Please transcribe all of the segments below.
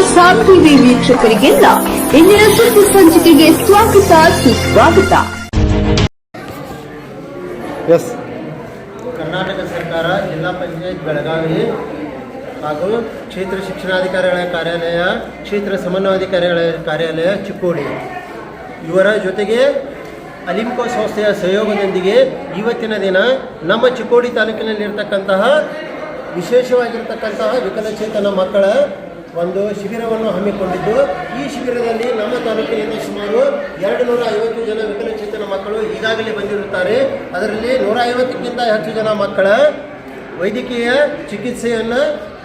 TV ವೀಕ್ಷಕರಿಗೆಲ್ಲ ಇಂದಿನ ಸುದ್ದಿ ಸಂಚಿಕೆಗೆ ಸ್ವಾಗತ ಸುಸ್ವಾಗತ. ಎಸ್ ಕರ್ನಾಟಕ ಸರ್ಕಾರ ಜಿಲ್ಲಾ ಪಂಚಾಯತ್ ಬೆಳಗಾವಿ ಹಾಗೂ ಕ್ಷೇತ್ರ ಶಿಕ್ಷಣಾಧಿಕಾರಿಗಳ ಕಾರ್ಯಾಲಯ ಕ್ಷೇತ್ರ ಸಮನ್ವಯಾಧಿಕಾರಿಗಳ ಕಾರ್ಯಾಲಯ ಚಿಕ್ಕೋಡಿ. ಇವರ ಜೊತೆಗೆ ಅಲಿಂಕೋ ಸಂಸ್ಥೆಯ ಸಹಯೋಗದೊಂದಿಗೆ ಇವತ್ತಿನ ದಿನ ನಮ್ಮ ಚಿಕ್ಕೋಡಿ ತಾಲೂಕಿನಲ್ಲಿರ್ತಕ್ಕಂತಹ ವಿಶೇಷವಾಗಿರ್ತಕ್ಕಂತಹ ವಿಕಲಚೇತನ ಮಕ್ಕಳ ಒಂದು ಶಿಬಿರವನ್ನು ಹಮ್ಮಿಕೊಂಡಿದ್ದು. ಈ ಶಿಬಿರದಲ್ಲಿ ನಮ್ಮ ತಾಲೂಕಿನಿಂದ ಸುಮಾರು ಎರಡು ನೂರ ಐವತ್ತು ಜನ ವಿಕಲಚೇತನ ಮಕ್ಕಳು ಈಗಾಗಲೇ ಬಂದಿರುತ್ತಾರೆ. ಅದರಲ್ಲಿ ನೂರ ಐವತ್ತಕ್ಕಿಂತ ಹೆಚ್ಚು ಜನ ಮಕ್ಕಳ ವೈದ್ಯಕೀಯ ಚಿಕಿತ್ಸೆಯನ್ನು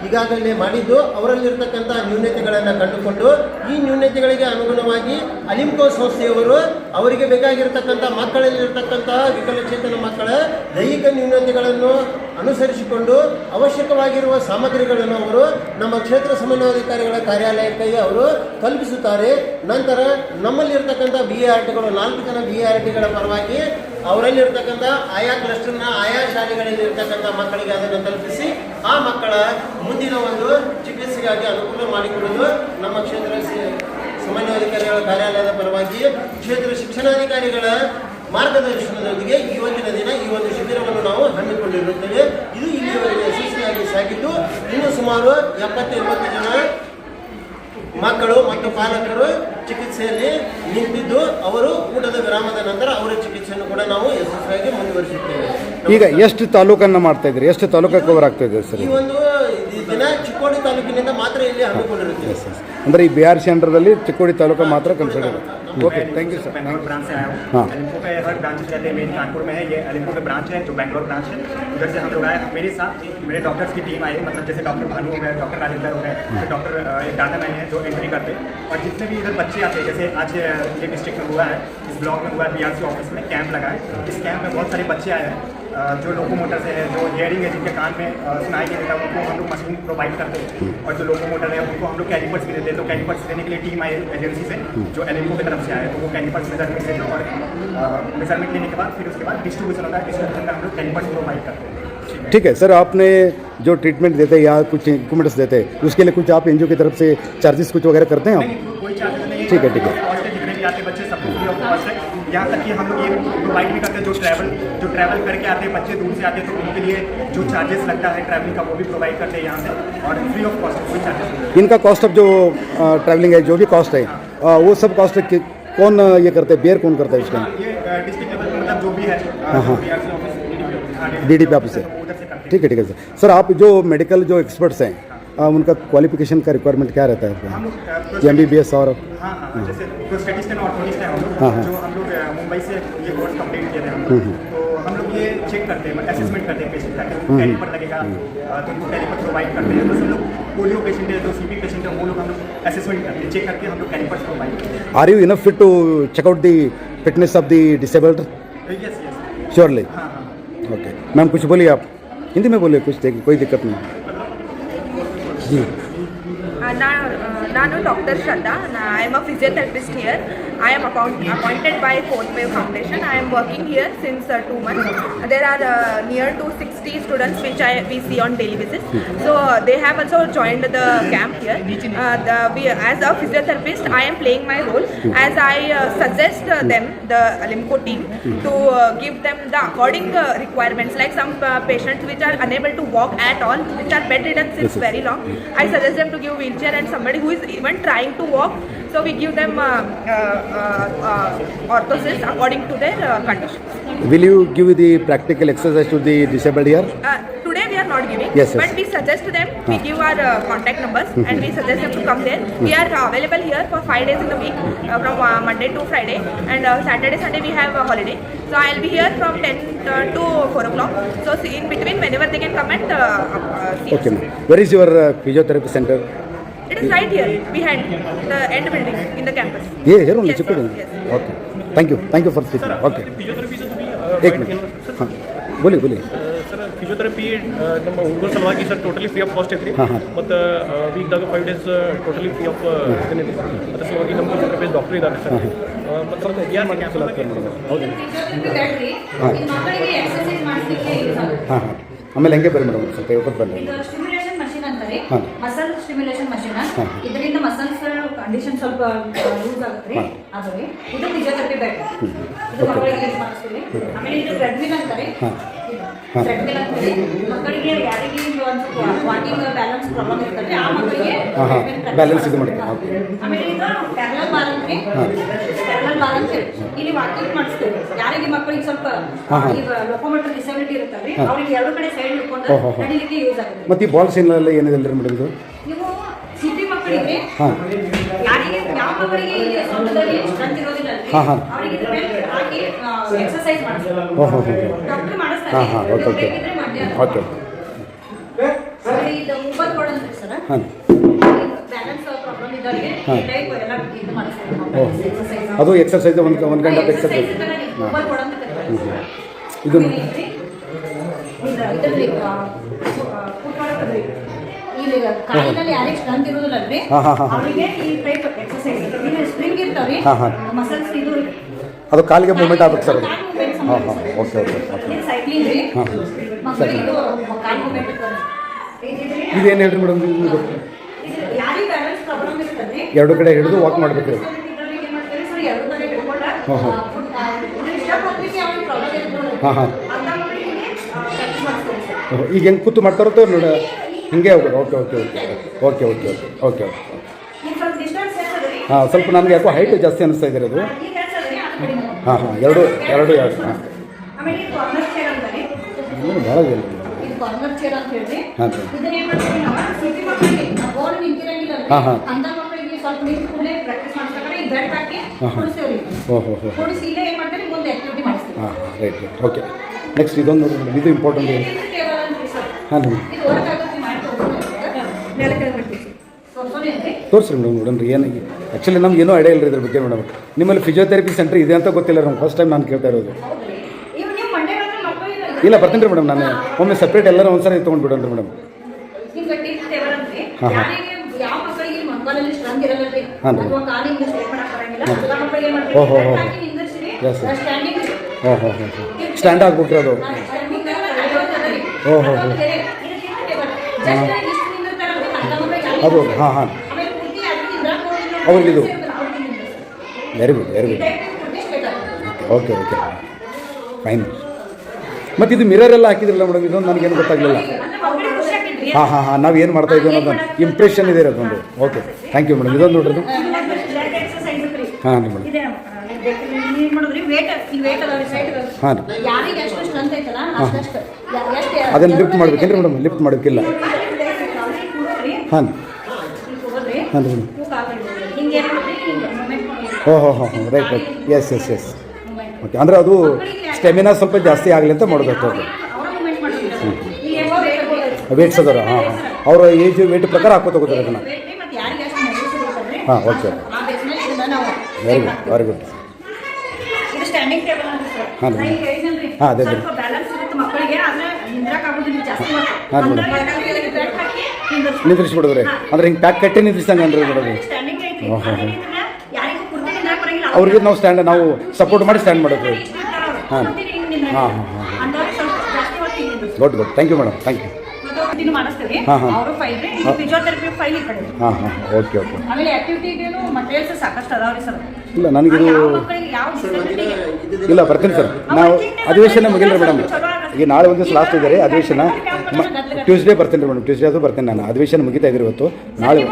ಈಗಾಗಲೇ ಮಾಡಿದ್ದು. ಅವರಲ್ಲಿರ್ತಕ್ಕಂಥ ನ್ಯೂನತೆಗಳನ್ನು ಕಂಡುಕೊಂಡು ಈ ನ್ಯೂನತೆಗಳಿಗೆ ಅನುಗುಣವಾಗಿ ಅಲಿಂಕೋ ಸಂಸ್ಥೆಯವರು ಅವರಿಗೆ ಬೇಕಾಗಿರ್ತಕ್ಕಂಥ ಮಕ್ಕಳಲ್ಲಿರ್ತಕ್ಕಂತಹ ವಿಕಲಚೇತನ ಮಕ್ಕಳ ದೈಹಿಕ ನ್ಯೂನತೆಗಳನ್ನು ಅನುಸರಿಸಿಕೊಂಡು ಅವಶ್ಯಕವಾಗಿರುವ ಸಾಮಗ್ರಿಗಳನ್ನು ಅವರು ನಮ್ಮ ಕ್ಷೇತ್ರ ಸಮನ್ವಯಾಧಿಕಾರಿಗಳ ಕಾರ್ಯಾಲಯಕ್ಕೆ ಅವರು ಕಲ್ಪಿಸುತ್ತಾರೆ. ನಂತರ ನಮ್ಮಲ್ಲಿರ್ತಕ್ಕಂಥ ಬಿ ಎ ಆರ್ ಟಿಗಳು ನಾಲ್ಕು ಜನ ಬಿ ಎ ಆರ್ ಟಿಗಳ ಪರವಾಗಿ ಅವರಲ್ಲಿರ್ತಕ್ಕಂಥ ಆಯಾ ಕ್ಲಸ್ಟರ್ನ ಆಯಾ ಶಾಲೆಗಳಲ್ಲಿ ಇರ್ತಕ್ಕಂಥ ಮಕ್ಕಳಿಗೆ ಅದನ್ನು ತಲುಪಿಸಿ ಆ ಮಕ್ಕಳ ಮುಂದಿನ ಒಂದು ಚಿಕಿತ್ಸೆಗಾಗಿ ಅನುಕೂಲ ಮಾಡಿಕೊಡುವುದು ನಮ್ಮ ಕ್ಷೇತ್ರ ಸಿ- ಸಮನ್ವಯಾಧಿಕಾರಿಗಳ ಕಾರ್ಯಾಲಯದ ಪರವಾಗಿ ಕ್ಷೇತ್ರ ಶಿಕ್ಷಣಾಧಿಕಾರಿಗಳ ಮಾರ್ಗದರ್ಶನದೊಂದಿಗೆ ಇವತ್ತಿನ ದಿನ ಈ ಒಂದು ಶಿಬಿರವನ್ನು ನಾವು ಹಮ್ಮಿಕೊಂಡಿರುತ್ತೇವೆ. ಇದು ಇಲ್ಲಿಯವರೆಗೆ ಯಶಸ್ವಿಯಾಗಿ ಸಾಗಿದ್ದು ಇನ್ನು ಸುಮಾರು ಎಪ್ಪತ್ತು ಎಂಬತ್ತು ಜನ ಮಕ್ಕಳು ಮತ್ತು ಪಾಲಕರು ಚಿಕಿತ್ಸೆಯಲ್ಲಿ ನಿಂತಿದ್ದು ಅವರು ಊಟದ ವಿರಾಮದ ನಂತರ ಅವರ ಚಿಕಿತ್ಸೆಯನ್ನು ಕೂಡ ನಾವು ಯಶಸ್ವಿಯಾಗಿ ಮುಂದುವರಿಸುತ್ತೇವೆ. ಈಗ ಎಷ್ಟು ತಾಲೂಕನ್ನು ಮಾಡ್ತಾ ಇದ್ರಿ ಎಷ್ಟು ತಾಲೂಕು ಕವರ್ ಆಗ್ತಾ ಇದೆ ಸರ್? ಈ ಒಂದು ದಿನ ಚಿಕ್ಕೋಡಿ ತಾಲೂಕಿನಿಂದ ಮಾತ್ರ ಇಲ್ಲಿ ಹಮ್ಮಿಕೊಂಡಿರುತ್ತೇವೆ. ಅಂದರೆ ಈ B R C ಅಂಡರ್ದಲ್ಲಿ Chikkodi taluk ಮಾತ್ರ consider okay thank you sir Bangalore branch से आया हूँ हाँ। अलिम्पो पे हर ब्रांच रहते हैं मेन कानपुर में है ये अलिम्पो में ब्रांच है जो बैंगलोर ब्रांच है उधर से हम लोग आए मेरे साथ मेरे डॉक्टर्स की टीम आई है मतलब जैसे डॉक्टर भानु हो गए डॉक्टर राजेंद्र हो गए फिर डॉक्टर अ, एक डाटा मैन है जो एंट्री करते हैं और जितने भी इधर बच्चे आते हैं जैसे आज अ, ये डिस्ट्रिक्ट में हुआ है इस ब्लॉक में हुआ है बी ऑफिस में कैंप लगा है इस कैंप में बहुत सारे बच्चे आए हैं जो लोकोमोटर से है जो हियरिंग है जिनके कान में सुनाई नहीं देता उनको हम लोग मशीन प्रोवाइड करते हैं। और जो लोकोमोटर है उनको हम लोग कैलिपर्स भी देते हैं। तो कैलिपर्स देने के लिए टीम आई एजेंसी से जो एलिम्को की तरफ़ से आए। तो वो कैलिपर्स मेज़रमेंट लेते हैं और मेज़रमेंट लेने के बाद फिर उसके बाद डिस्ट्रीब्यूशन होता है। डिस्ट्रीब्यूशन में हम लोग कैलिपर्स प्रोवाइड करते हैं। ठीक है सर आपने जो ट्रीटमेंट देते हैं या कुछ इक्विपमेंट्स देते हैं उसके लिए कुछ आप एनजीओ की तरफ़ से चार्जेस कुछ वगैरह करते हैं आप? ठीक है, ठीक है। यहाँ तक कि हम लोग ये प्रोवाइड भी करते हैं जो ट्रैवल जो ट्रैवल करके आते हैं बच्चे दूर से आते हैं तो उनके लिए जो चार्जेस लगता है ट्रैवलिंग का वो भी प्रोवाइड करते हैं यहाँ से और फ्री ऑफ़ कॉस्ट कोई चार्जेस इनका कॉस्ट ऑफ़ जो ट्रैवलिंग है जो भी कॉस्ट है अ, वो सब कॉस्ट कौन ये करते हैं? बेयर कौन करता है उसका? हाँ, ये डिस्ट्रिक्ट लेवल मतलब जो भी है हाँ, डी BRC ऑफ़िस ऑफ़िस है। से ठीक है ठीक है सर। सर आप जो मेडिकल जो एक्सपर्ट्स हैं अ, उनका क्वालिफिकेशन का रिक्वायरमेंट क्या रहता है एम बी बी एस और हाँ हाँ जैसे प्रोस्टेटिस्ट एंड ऑर्थोनिस्ट है हम लोग हाँ, हाँ। जो हम लोग अ, मुंबई से ये कोर्स कंप्लीट किए थे हम लोग तो हम लोग ये चेक करते हैं असेसमेंट करते हैं पेशेंट का कि उनको लगेगा तो उनको कैलिपर प्रोवाइड करते हैं। बस हम लोग पोलियो पेशेंट है जो सीपी पेशेंट है वो लोग हम लोग असेसमेंट करते हैं चेक करके हम लोग कैलिपर्स प्रोवाइड करते हैं। Are you enough fit to check out the fitness of the disabled yes yes surely okay ma'am कुछ बोलिए आप। हिंदी में बोलिए कुछ देखिए कोई दिक्कत नहीं। जी ನಾನು ನಾನು doctor Shraddha. I am a physiotherapist here I am appointed by Fourth Wave Foundation. I am working here since uh, two months. There are uh, near to 60 students which I we see on daily basis. So uh, they have also joined the camp here. Uh, the, we, as a physiotherapist, I am playing my role as I uh, suggest uh, them, the Alimco team, to uh, give them the according uh, requirements. Like some uh, patients which are unable to walk at all, which are bedridden since very long. I suggest them to give wheelchair and somebody who is even trying to walk. So we give them. Uh, uh, orthosis according to their uh, Will you give the practical exercise to the disabled here? uh, today we are not giving Yes, yes. but we suggest to them we Ah. give our uh, contact numbers and we suggest them to come there we are uh, available here for five days in the week uh, from uh, monday to friday and uh, saturday sunday we have a holiday so i'll be here from 10 uh, to 4 o'clock so in between whenever they can come and uh, uh, see Okay, us. Where is your uh, physiotherapy center? it is right here behind the end building in the campus ये here only Yes, Chikkodi? yes. Okay. Thank you. Thank you for speaking. Okay. Physiotherapy एक minute हाँ बोलिए बोलिए sir physiotherapy ನಮ್ಮ ಹುಡುಗರ ಸಲುವಾಗಿ sir totally free of cost ಐತ್ರಿ ಹಾಂ, ಹಾಂ. ಮತ್ತು ವೀಕ್ದಾಗ five days totally free of ಇದನ್ನಿದೆ ಅದ್ರ ಸಲುವಾಗಿ ನಮ್ಮ ಫಿಸಿಯೋಥೆರಪಿ ಡಾಕ್ಟರ್ ಇದ್ದಾರೆ ಸರ್ ಮತ್ತು ಯಾರು ಹೌದು ಬಿಟ್ಟಾಡ್ರಿ ಈ ಮಕ್ಕಳಿಗೆ ಎಕ್ಸರ್ಸೈಸ್ ಮಾಡಿಸ್ಲಿಕ್ಕೆ ಯೂಸ್ ಆಗುತ್ತೆ ಹಾಂ ಹಾಂ ಆಮೇಲೆ ಹೆಂಗೆ ಬರ್ರಿ ಮೇಡಮ್ ಸ್ವಲ್ಪ ಇವತ್ತು ಬನ್ನಿ ಇದು ಸ್ಟಿಮ್ಯುಲೇಷನ್ ಮಷಿನ್ ಅಂತಾರೆ ಹಾಂ. Stimulation machine. ಇದರಿಂದ ಮಸಲ್ಸ್ ಕಂಡೀಷನ್ ಸ್ವಲ್ಪ ಲೂಸ್ ಆಗುತ್ತೆ ರೀ. ಅದು ರೀ ಇದು ಫಿಸಿಯೋಥೆರಪಿ ಬೆಡ್ ಇದು. ಮಕ್ಕಳಿಗೆ ಯೂಸ್ ಮಾಡಿಸ್ತೀವಿ. ಆಮೇಲೆ ಇದು ಟ್ರೆಡ್ಮಿಲ್ ಅಂತಾರೆ. ಟ್ರೆಡ್ಮಿಲ್ ಅಂತಾರೆ. ಮಕ್ಕಳಿಗೆ ಯಾರಿಗೆ ಒಂದು ಸ್ವಲ್ಪ ವಾಕಿಂಗ್ ಬ್ಯಾಲೆನ್ಸ್ ಪ್ರಾಬ್ಲಮ್ ಇರ್ತದೆ ಆ ಮಕ್ಕಳಿಗೆ ಬ್ಯಾಲೆನ್ಸ್ ಇದು ಮಾಡ್ತಾರೆ. ಆಮೇಲೆ ಇದು ಪ್ಯಾರಲಲ್ ಬಾರ್ ಅಂತ. ಪ್ಯಾರಲಲ್ ಬಾರ್ ಅಂತ ಇಲ್ಲಿ ವಾಕಿಂಗ್ ಮಾಡಿಸ್ತೇವೆ. ಯಾರಿಗೆ ಮಕ್ಕಳಿಗೆ ಸ್ವಲ್ಪ ಲೋಕೋಮೋಟರ್ ಹಾಂ. ಈಗ ಲೊಕೋಮೋಟರ್ ಡಿಸಬಿಲಿಟಿ ಇರುತ್ತಲ್ರಿ ಹಾಂ. ಅವ್ರಿಗೆ ಎರಡು ಕಡೆ ಸೈಡ್ ಹಿಡ್ಕೊಂಡು ನಡಿಲಿಕ್ಕೆ ಯೂಸ್ ಆಗುತ್ತೆ. ಮತ್ತೆ ಬಾಲ್ಸ್ ಬಾಲ್ ಸೀನಲ್ಲಿ ಏನಿದೆ ರೀ ಮೇಡಮ್ ಇದು? ಮಕ್ಕಳಿಗೆ ಹಾಂ. ಯಾರಿಗೆ ಯಾವ ಮಕ್ಕಳಿಗೆ ಸೊಂಟದಲ್ಲಿ ಸ್ಟ್ರೆಂತ್ ಇರೋದಿಲ್ಲ ಹಾಂ, ಹಾಂ. ಅವರಿಗೆ ಇದ್ರ ಮೇಲೆ ಹಾಕಿ ಎಕ್ಸರ್ಸೈಸ್ ಮಾಡಿಸ್ತಾರೆ ಓಹೋ ಹೋ ಹೋ ಡಾಕ್ಟರ್ ಮಾಡಿಸ್ತಾರೆ. ಹಾಂ ಹಾಂ ಓಕೆ ಓಕೆ. ಬೇಕಿದ್ರೆ ಓಕೆ ಸರ್ ಇದು ಮೂವತ್ತು ಕೊಡ್ ಸರ್? ಹಾಂ. ಬ್ಯಾಲೆನ್ಸ್ ಪ್ರಾಬ್ಲಮ್ ಇದ್ದವರಿಗೆ ಹಾಂ. ಟೈಪ್ ಎಲ್ಲ ಇದು ಮಾಡಿಸ್ತಾರೆ. ಎಕ್ಸರ್ಸೈಸ್ ಅದು ಎಕ್ಸರ್ಸೈಸ್ ಒಂದು ಒಂದು ಗಂಟೆ ಎಕ್ಸರ್ಸೈಸ್ ಹಾಂ. ಮೂವತ್ತು ಕೊಡ್ ಇದು ಆಮೇಲೆ ಇದ್ರಿ, ಇದು ಇದ್ರಲ್ಲಿ, ಇಲ್ಲಿ ಕಾಲಿನಲ್ಲಿ ಯಾರಿಗೆ ಸ್ಟ್ರೆಂತ್ ಇರೋದಿಲ್ಲಲ್ರಿ ಹಾಂ, ಹಾಂ, ಹಾಂ. ಅವರಿಗೆ ಈ ಟೈಪ್ ಎಕ್ಸರ್ಸೈಸ್ ಇಲ್ಲಿ ಸ್ಪ್ರಿಂಗ್ ಇರ್ತಾವ್ರಿ ಹಾಂ, ಹಾಂ. ಮಸಲ್ಸ್ ಇದು ಅದು ಕಾಲಿಗೆ ಮೂವ್ಮೆಂಟ್ ಆಗ್ಬೇಕು ಸರ್ ಅದು. ಹಾಂ ಹಾಂ. ಓಕೆ ಓಕೆ ಸೈಕ್ಲಿಂಗ್ ರೀ. ಮಕ್ಕಳಿಗೆ ಕಾಲ್ ಮೂವ್ಮೆಂಟ್ ಇದೇನು ಹೇಳ್ರಿ ಮೇಡಮ್ ಇದು? ಇದು ಯಾರಿಗೆ ಬ್ಯಾಲೆನ್ಸ್ ಪ್ರಾಬ್ಲಮ್ ಇರ್ತದೆ. ಎರಡು ಕಡೆ ಹಿಡಿದು ವಾಕ್ ಮಾಡ್ಬೇಕು. ರೀ. ಎರಡು ಕಡೆ ಹಿಡ್ಕೊಂಡ ಹಾಂ, ಹಾಂ. ಹಾಂ, ಹಾಂ. ಈಗ ಹೆಂಗೆ ಕೂತು ಮಾಡ್ತಾರೋ ನೋಡ. ಹಿಂಗೆ ಹೋಗೋದು okay okay okay okay okay okay okay okay ಹಾಂ ಸ್ವಲ್ಪ ನನಗೆ ಯಾಕೋ ಹೈಟ್ ಜಾಸ್ತಿ ಅನಿಸ್ತಾ ಇದೆ ಅದು. ಹಾಂ ಹಾಂ ಎರಡು ಎರಡು ಎರಡು ಹಾಂ. ಭಾಳ ಹಾಂ ಹಾಂ, ಹಾಂ. ಹಾಂ, ಹಾಂ. ಓಹೋ ಹೋ ಹಾಂ ಹಾಂ. Right right. ಓಕೆ ನೆಕ್ಸ್ಟ್ ಇದೊಂದು ಇದು ಇಂಪಾರ್ಟೆಂಟ್ ಹಾಂ ತೋರಿಸ್ರಿ ಮೇಡಮ್ ನೋಡೋಣ ರೀ ಏನಾಗಿ ಆ್ಯಕ್ಚುಲಿ ನಮ್ಗೆ ಏನೂ ಐಡಿಯಾ ಇಲ್ಲ ರೀ ಇದ್ರ ಬಗ್ಗೆ ಮೇಡಮ್ ನಿಮ್ಮಲ್ಲಿ ಫಿಸಿಯೋಥೆರಪಿ ಸೆಂಟರ್ ಇದೆ ಅಂತ ಗೊತ್ತಿಲ್ಲ ನಮ್ಗೆ ಫಸ್ಟ್ ಟೈಮ್ ನಾನು ಕೇಳ್ತಾ ಇರೋದು ಇಲ್ಲ ಬರ್ತೀನಿ ರೀ ಮೇಡಮ್ ನಾನು ಒಮ್ಮೆ ಸಪ್ರೇಟ್ ಎಲ್ಲರೂ ಒಂದ್ಸರಿ ತೊಗೊಂಡು ಬಿಡೋಣ ರೀ ಮೇಡಮ್ ಹಾಂ, ಹಾಂ. ಹಾಂ ರೀ. ಹಾಂ ಹೋ ಹೋ ಓಹೋ, ಹೋ sir. ಸ್ಟ್ಯಾಂಡಿಂಗ್ ಓ ಹೋ ಹೋ ಹೋ ಸ್ಟ್ಯಾಂಡ್ ಆಗ್ಬಿಟ್ರಿ ಅದು ಓಹೋ ಹೋ ಓಹೋ. ಅದು ಹಾಂ ಹಾಂ. ಅವ್ರಿಗಿದು. Very good very good okay okay fine ಮತ್ತು ಇದು ಮಿರರ್ ಎಲ್ಲ ಹಾಕಿದ್ರಲ್ಲ ಮೇಡಮ್ ಇದೊಂದು ನನಗೇನು ಗೊತ್ತಾಗಲಿಲ್ಲ. ಹಾಂ ಹಾಂ ಹಾಂ ನಾವು ಏನು ಮಾಡ್ತಾ ಇದ್ದೀವಿ ಅನ್ನೋದು ಇಂಪ್ರೆಷನ್ ಇದೆ ಅದೊಂದು ಓಕೆ ಥ್ಯಾಂಕ್ ಯು ಮೇಡಮ್ ಇದೊಂದು ನೋಡ್ರಿ ಹಾಂ ಮೇಡಮ್ ಅದಾವ ಸೈಡ್ ಹಾಂ. ರೀ ಅದನ್ನು ಲಿಫ್ಟ್ ಮಾಡ್ಬೇಕೇನು ರೀ ಮೇಡಮ್ ಲಿಫ್ಟ್ ಮಾಡೋಕ್ಕಿಲ್ಲ ಹಾಂ. ಹಾಂ ಹಿಂಗೆ ಓ ಹೋ ಹೋ ಹೋ right right. Yes yes yes okay ಅಂದರೆ ಅದು ಸ್ಟೆಮಿನಾ ಸ್ವಲ್ಪ ಜಾಸ್ತಿ ಆಗಲಿ ಅಂತ ಮಾಡಬೇಕು ಹ್ಞೂ ವೇಟ್ಸ್ ಅದಾರ ಹಾಂ ಹಾಂ. ಅವರ ಏಜ್ ವೇಟ್ ಪ್ರಕಾರ ಹಾಕೋತ ತಗೋತಾರೆ ಅದನ್ನು. ಹಾಂ okay very good very good ಹಾಂ, ಅದೇ ಹಾಂ, ಅದೇ, ಹಾಂ ಸ್ವಲ್ಪ ನಿಂದ್ರಿಸ್ಬಿಡೋದ್ರಿ? ಅಂದ್ರೆ ಹಿಂಗೆ ಪ್ಯಾಕ್ ಕಟ್ಟಿ ನಿಂದ್ರಿಸ್ದಂಗೆ ಅಂದ್ರೆ ಬಿಡೋದು? ನಿಂದ್ರಕ್ ಬರಂಗಿಲ್ಲ ಅವ್ರಿಗೆ ನಾವು ಸ್ಟ್ಯಾಂಡ್ ನಾವು ಸಪೋರ್ಟ್ ಮಾಡಿ ಸ್ಟ್ಯಾಂಡ್ ಮಾಡೋದು. ಹಾಂ. ಹಾಂ, ಹಾಂ, ಹಾಂ. Good good thank you madam thank you ಮಾಡಿಸ್ತೀವಿ. ಹಾಂ, ಹಾಂ. ಅವರು ಫೈಲ್ ರೀ ಫಿಸಿಯೋಥೆರಪಿ ಫೈಲ್ ಈ ಕಡೆ. ಹಾಂ ಹಾಂ ಓಕೆ ಓಕೆ. ಆಮೇಲೆ ಆಕ್ಟಿವಿಟಿಗೇನು ಮಟೀರಿಯಲ್ಸ್ ಸಾಕಷ್ಟು ಅದಾವ್ರಿ ಸರ್ ಇಲ್ಲ ನನಗಿದು ಯಾವ ಮಕ್ಕಳಿಗೆ ಯಾವ disability ಇಲ್ಲ ಬರ್ತೀನಿ ಸರ್ ನಾವು ಅಧಿವೇಶನ ಮುಗಿಲ್ಲ ಮೇಡಮ್ ಈಗ ನಾಳೆ ಒಂದು ದಿವಸ ಲಾಸ್ಟ್ ಇದೆ ರೀ ಅಧಿವೇಶನ ಟ್ಯೂಸ್ಡೇ ಬರ್ತೀನಿ ರೀ ಮೇಡಮ್ ಟ್ಯೂಸ್ಡೇ ಅದು ಬರ್ತೀನಿ ನಾನು. ಅಧಿವೇಶನ ಮುಗಿತಾ ಇದ್ದೀರಿ ಇವತ್ತು. ನಾಳೆ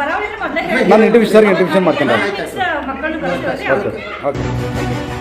ಬರಾವಳಿ ಮೊದಲೇ ನಾನು ಇಂಟರ್ವ್ಯೂ ಸರ್ ಇಂಟರ್ವ್ಯೂಷನ್ ಮಾಡ್ತೀನಿ ಮಕ್ಕಳು ಕಳಿಸ್ತೀವಿ ಓಕೆ ಓಕೆ.